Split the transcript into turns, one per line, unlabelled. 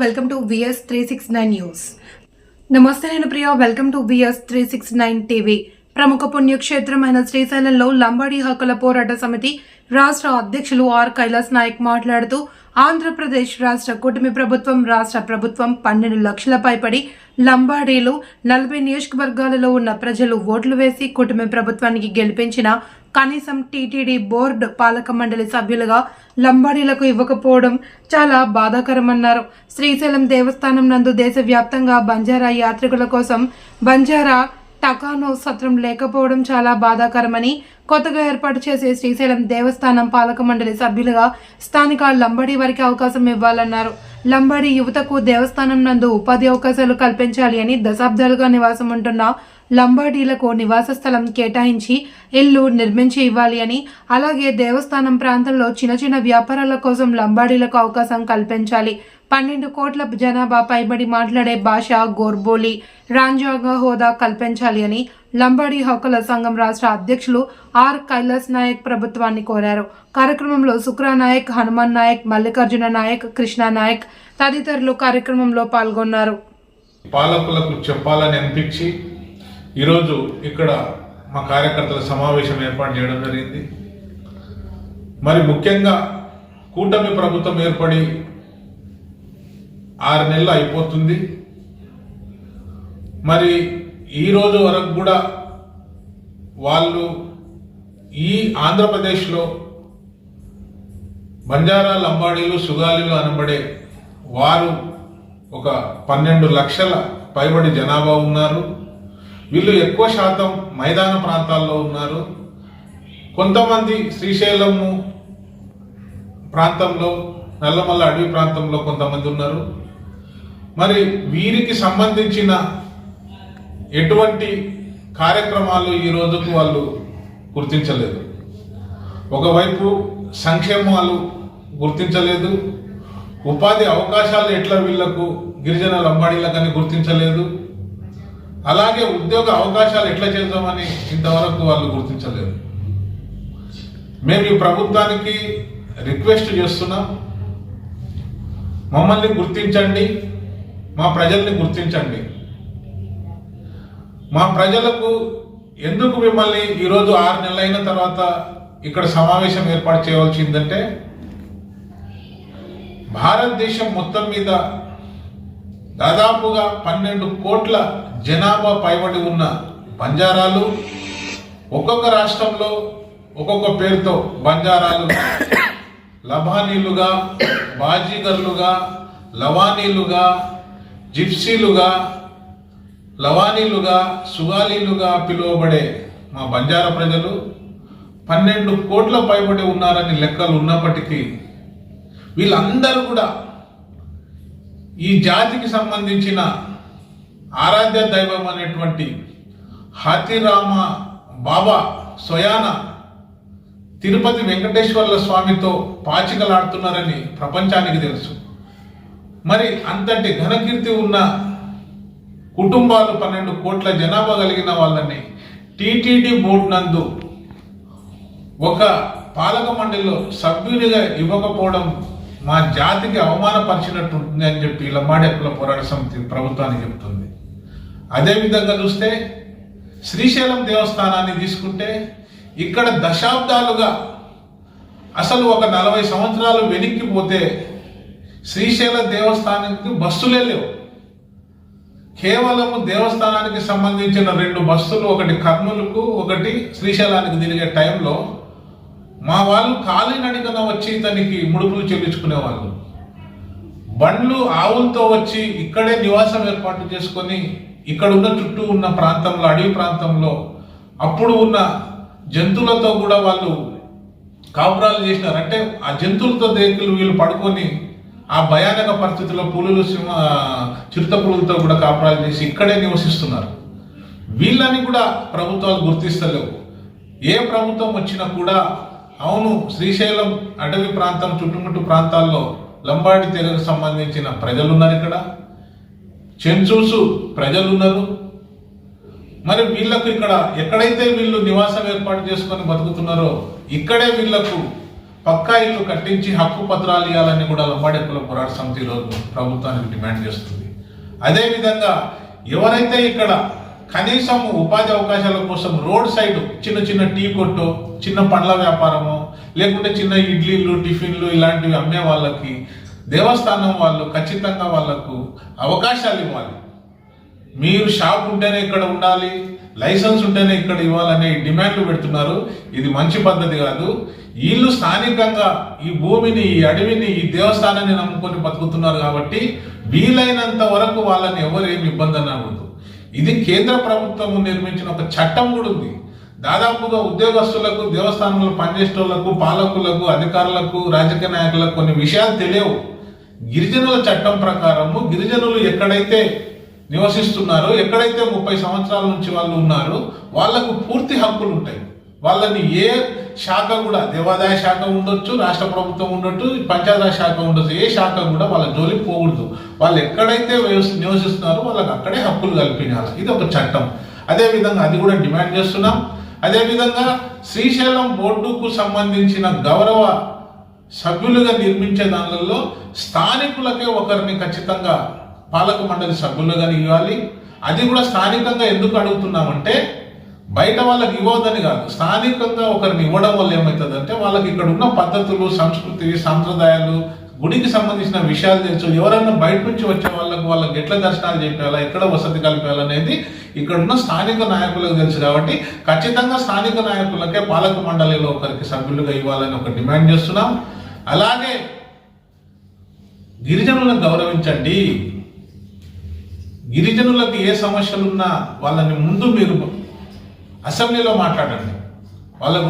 Welcome to VS three six nine news. నమస్తే నేను Priya welcome to VS three six nine TV. ప్రముఖ పుణ్యక్షేత్రమైన శ్రీశైలంలో లంబాడి హక్కుల పోరాట సమితి రాష్ట్ర అధ్యక్షులు ఆర్ కైలాస్ నాయక్ మాట్లాడుతూ ఆంధ్రప్రదేశ్ రాష్ట్ర కూటమి ప్రభుత్వం రాష్ట్ర ప్రభుత్వం పన్నెండు లక్షల పైబడి లంబాడీలు నలభై నియోజకవర్గాలలో ఉన్న ప్రజలు ఓట్లు వేసి కూటమి ప్రభుత్వానికి గెలిపించిన కనీసం టీటీడీ బోర్డు పాలక మండలి సభ్యులుగా లంబాడీలకు ఇవ్వకపోవడం చాలా బాధాకరమన్నారు. శ్రీశైలం దేవస్థానం నందు దేశవ్యాప్తంగా బంజారా యాత్రికుల కోసం బంజారా టకానో సత్రం లేకపోవడం చాలా బాధాకరమని కొత్తగా ఏర్పాటు చేసే శ్రీశైలం దేవస్థానం పాలక మండలి సభ్యులుగా స్థానిక లంబడి వారికి అవకాశం ఇవ్వాలన్నారు. లంబడి యువతకు దేవస్థానం నందు ఉపాధి అవకాశాలు కల్పించాలి అని దశాబ్దాలుగా నివాసం ఉంటున్న లంబాడీలకు నివాస స్థలం కేటాయించి ఇల్లు నిర్మించి ఇవ్వాలి అని అలాగే దేవస్థానం ప్రాంతంలో చిన్న చిన్న వ్యాపారాల కోసం లంబాడీలకు అవకాశం కల్పించాలి. పన్నెండు కోట్ల జనాభా పైబడి మాట్లాడే భాష గోర్బోలి రాజ్యాంగ హోదా కల్పించాలి అని లంబాడి హక్కుల సంఘం రాష్ట్ర అధ్యక్షులు ఆర్ కైలాస్ నాయక్ ప్రభుత్వాన్ని కోరారు. కార్యక్రమంలో శుక్రా నాయక్ హనుమాన్ నాయక్ మల్లికార్జున నాయక్ కృష్ణ నాయక్ తదితరులు కార్యక్రమంలో పాల్గొన్నారు.
పాలకులకు చెప్పాలని అనిపించి ఈరోజు ఇక్కడ మా కార్యకర్తల సమావేశం ఏర్పాటు చేయడం జరిగింది. మరి ముఖ్యంగా కూటమి ప్రభుత్వం ఏర్పడి ఆరు నెలలు అయిపోతుంది. మరి ఈ రోజు వరకు కూడా వాళ్ళు ఈ ఆంధ్రప్రదేశ్లో బంజారా లంబాడీలు సుగాలీలు అనబడే వారు ఒక పన్నెండు లక్షల పైబడి జనాభా ఉన్నారు. వీళ్ళు ఎక్కువ శాతం మైదాన ప్రాంతాల్లో ఉన్నారు. కొంతమంది శ్రీశైలము ప్రాంతంలో నల్లమల్ల అడవి ప్రాంతంలో కొంతమంది ఉన్నారు. మరి వీరికి సంబంధించిన ఎటువంటి కార్యక్రమాలు ఈ రోజుకు వాళ్ళు గుర్తించలేదు. ఒకవైపు సంక్షేమాలు గుర్తించలేదు. ఉపాధి అవకాశాలు ఎట్లా వీళ్ళకు గిరిజన లంబాడీలకని గుర్తించలేదు. అలాగే ఉద్యోగ అవకాశాలు ఎట్లా చేద్దామని ఇంతవరకు వాళ్ళు గుర్తించలేదు. మేము ఈ ప్రభుత్వానికి రిక్వెస్ట్ చేస్తున్నాం. మమ్మల్ని గుర్తించండి. మా ప్రజల్ని గుర్తించండి. మా ప్రజలకు ఎందుకు మిమ్మల్ని ఈరోజు ఆరు నెలలైన తర్వాత ఇక్కడ సమావేశం ఏర్పాటు చేయవలసిందంటే భారతదేశం మొత్తం మీద దాదాపుగా పన్నెండు కోట్ల జనాభా పైబడి ఉన్న బంజారాలు ఒక్కొక్క రాష్ట్రంలో ఒక్కొక్క పేరుతో బంజారాలు లబానీలుగా బాజీగర్లుగా లవానీలుగా జిప్సీలుగా లవానీలుగా సుగాలీలుగా పిలువబడే మా బంజారా ప్రజలు పన్నెండు కోట్ల పైబడి ఉన్నారని లెక్కలు ఉన్నప్పటికీ వీళ్ళందరూ కూడా ఈ జాతికి సంబంధించిన ఆరాధ్య దైవం అనేటువంటి హాతిరామ బాబా సొయాన తిరుపతి వెంకటేశ్వర్ల స్వామితో పాచికలాడుతున్నారని ప్రపంచానికి తెలుసు. మరి అంతటి ఘనకీర్తి ఉన్న కుటుంబాలు పన్నెండు కోట్ల జనాభా కలిగిన వాళ్ళని టీటీడీ బోర్డు నందు ఒక పాలక మండలిలో సభ్యునిగా ఇవ్వకపోవడం మా జాతికి అవమానపరిచినట్టు ఉంటుంది అని చెప్పి ఇలా మాడెప్పుల పోరాట సమితి ప్రభుత్వానికి చెప్తుంది. అదేవిధంగా చూస్తే శ్రీశైలం దేవస్థానాన్ని తీసుకుంటే ఇక్కడ దశాబ్దాలుగా అసలు ఒక నలభై సంవత్సరాలు వెనక్కి పోతే శ్రీశైల దేవస్థానానికి బస్సులే లేవు. కేవలము దేవస్థానానికి సంబంధించిన రెండు బస్సులు ఒకటి కర్నూలుకు ఒకటి శ్రీశైలానికి తిరిగే టైంలో మా వాళ్ళు కాలినడికన వచ్చి ఇతనికి ముడుపులు చెల్లించుకునేవాళ్ళు బండ్లు ఆవులతో వచ్చి ఇక్కడే నివాసం ఏర్పాటు చేసుకొని ఇక్కడ ఉన్న చుట్టూ ఉన్న ప్రాంతంలో అడవి ప్రాంతంలో అప్పుడు ఉన్న జంతువులతో కూడా వాళ్ళు కాపురాలు చేసినారు. అంటే ఆ జంతువులతో దేకులు వీళ్ళు పడుకొని ఆ భయానక పరిస్థితుల్లో పులులు సింహ చిరుత పులులతో కూడా కాపురాలు చేసి ఇక్కడే నివసిస్తున్నారు. వీళ్ళని కూడా ప్రభుత్వాలు గుర్తిస్తలేవు. ఏ ప్రభుత్వం వచ్చినా కూడా అవును శ్రీశైలం అటవీ ప్రాంతం చుట్టుముట్టు ప్రాంతాల్లో లంబాడి తెగకు సంబంధించిన ప్రజలు ఉన్నారు ఇక్కడ. చెంచూసు ప్రజలు ఉన్నారు మరి వీళ్ళకు ఇక్కడ ఎక్కడైతే వీళ్ళు నివాసం ఏర్పాటు చేసుకొని బతుకుతున్నారో ఇక్కడే వీళ్ళకు పక్కా ఇల్లు కట్టించి హక్కు పత్రాలు ఇవ్వాలని కూడా లంబాడి హక్కుల పోరాట సమితి ఈరోజు ప్రభుత్వానికి డిమాండ్ చేస్తుంది. అదేవిధంగా ఎవరైతే ఇక్కడ కనీసం ఉపాధి అవకాశాల కోసం రోడ్ సైడ్ చిన్న చిన్న టీ కొట్టు చిన్న పండ్ల వ్యాపారము లేకుంటే చిన్న ఇడ్లీలు టిఫిన్లు ఇలాంటివి అమ్మే వాళ్ళకి దేవస్థానం వాళ్ళు ఖచ్చితంగా వాళ్ళకు అవకాశాలు ఇవ్వాలి. మీరు షాప్ ఉంటేనే ఇక్కడ ఉండాలి లైసెన్స్ ఉంటేనే ఇక్కడ ఇవ్వాలనే డిమాండ్లు పెడుతున్నారు. ఇది మంచి పద్ధతి కాదు. వీళ్ళు స్థానికంగా ఈ భూమిని ఈ అడవిని ఈ దేవస్థానాన్ని నమ్ముకొని బతుకుతున్నారు కాబట్టి వీలైనంత వరకు వాళ్ళని ఎవరేమి ఇబ్బంది అనకూడదు. ఇది కేంద్ర ప్రభుత్వం నిర్మించిన ఒక చట్టం కూడా ఉంది. దాదాపుగా ఉద్యోగస్తులకు దేవస్థానంలో పనిచేసేటోళ్ళకు పాలకులకు అధికారులకు రాజకీయ నాయకులకు కొన్ని విషయాలు తెలియవు. గిరిజనుల చట్టం ప్రకారము గిరిజనులు ఎక్కడైతే నివసిస్తున్నారో ఎక్కడైతే ముప్పై సంవత్సరాల నుంచి వాళ్ళు ఉన్నారో వాళ్ళకు పూర్తి హక్కులు ఉంటాయి. వాళ్ళని ఏ శాఖ కూడా దేవాదాయ శాఖ ఉండొచ్చు రాష్ట్ర ప్రభుత్వం ఉండొచ్చు పంచాయతీరాజ్ శాఖ ఉండొచ్చు ఏ శాఖ కూడా వాళ్ళ జోలి పోకూడదు. వాళ్ళు ఎక్కడైతే నివసిస్తున్నారో వాళ్ళకి అక్కడే హక్కులు కల్పించాలి. ఇది ఒక చట్టం. అదే విధంగా అది కూడా డిమాండ్ చేస్తున్నాం. అదే విధంగా శ్రీశైలం బోర్డుకు సంబంధించిన గౌరవ సభ్యులుగా నిర్మించే దానిలో స్థానికులకే ఒకరిని ఖచ్చితంగా పాలక మండలి సభ్యులుగా ఇవ్వాలి. అది కూడా స్థానికంగా ఎందుకు అడుగుతున్నామంటే బయట వాళ్ళకి ఇవ్వదని కాదు. స్థానికంగా ఒకరిని ఇవ్వడం వల్ల ఏమవుతుందంటే వాళ్ళకి ఇక్కడ ఉన్న పద్ధతులు సంస్కృతి సాంప్రదాయాలు గుడికి సంబంధించిన విషయాలు తెలుసు. ఎవరైనా బయట నుంచి వచ్చే వాళ్ళకు వాళ్ళకి ఎట్లా దర్శనాలు చెప్పాలా ఎక్కడ వసతి కలిపాలనేది ఇక్కడ ఉన్న స్థానిక నాయకులకు తెలుసు కాబట్టి ఖచ్చితంగా స్థానిక నాయకులకే పాలక మండలిలో ఒకరికి సభ్యులుగా ఇవ్వాలని ఒక డిమాండ్ చేస్తున్నాం. అలాగే గిరిజనులను గౌరవించండి. గిరిజనులకు ఏ సమస్యలున్నా వాళ్ళని ముందు మీరు అసెంబ్లీలో మాట్లాడండి. వాళ్ళ